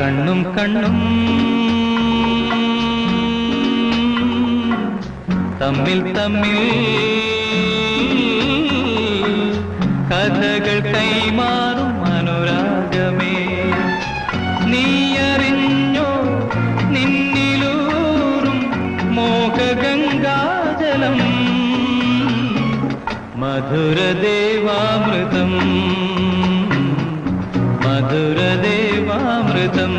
കണ്ണും കണ്ണും. തമ്മിൽ തമ്മിൽ കഥകൾ കൈമാറും അനുരാഗമേ നീയറിഞ്ഞോ നിന്നിലൂറും മോഹഗംഗാജലം. മധുരദേവാമൃതം. അമൃതം